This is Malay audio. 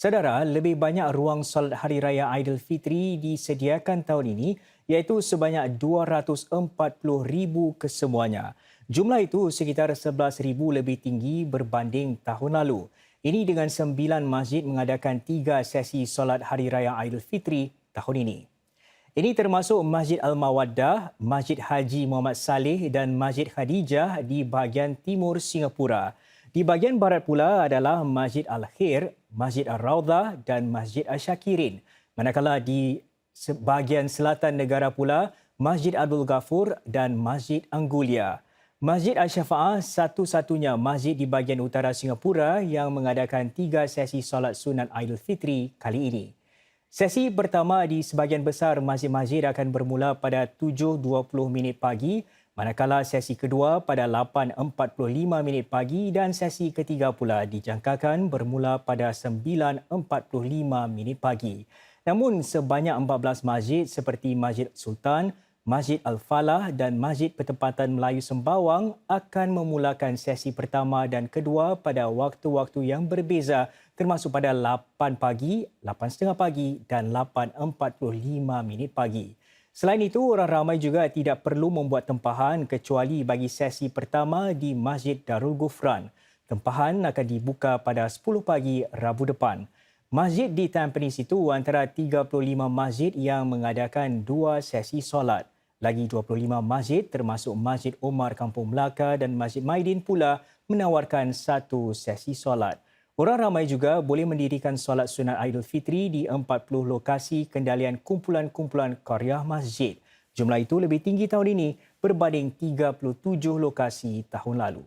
Saudara, lebih banyak ruang solat Hari Raya Aidilfitri disediakan tahun ini iaitu sebanyak 240,000 kesemuanya. Jumlah itu sekitar 11,000 lebih tinggi berbanding tahun lalu. Ini dengan sembilan masjid mengadakan tiga sesi solat Hari Raya Aidilfitri tahun ini. Ini termasuk Masjid Al-Mawaddah, Masjid Haji Muhammad Saleh dan Masjid Khadijah di bahagian timur Singapura. Di bahagian barat pula adalah Masjid Al-Khair, Masjid Al-Rawdah dan Masjid Al-Syakirin. Manakala di bahagian selatan negara pula, Masjid Abdul Ghafur dan Masjid Anggulia. Masjid Al-Syafa'ah satu-satunya masjid di bahagian utara Singapura yang mengadakan tiga sesi solat sunat Aidilfitri kali ini. Sesi pertama di sebahagian besar masjid-masjid akan bermula pada 7.20 minit pagi, manakala sesi kedua pada 8.45 minit pagi dan sesi ketiga pula dijangkakan bermula pada 9.45 minit pagi. Namun sebanyak 14 masjid seperti Masjid Sultan, Masjid Al-Falah dan Masjid Pertempatan Melayu Sembawang akan memulakan sesi pertama dan kedua pada waktu-waktu yang berbeza termasuk pada 8 pagi, 8.30 pagi dan 8.45 minit pagi. Selain itu, orang ramai juga tidak perlu membuat tempahan kecuali bagi sesi pertama di Masjid Darul Gufran. Tempahan akan dibuka pada 10 pagi Rabu depan. Masjid di Tampines itu antara 35 masjid yang mengadakan dua sesi solat. Lagi 25 masjid termasuk Masjid Omar Kampung Melaka dan Masjid Maidin pula menawarkan satu sesi solat. Orang ramai juga boleh mendirikan solat sunat Aidilfitri di 40 lokasi kendalian kumpulan-kumpulan karya masjid. Jumlah itu lebih tinggi tahun ini berbanding 37 lokasi tahun lalu.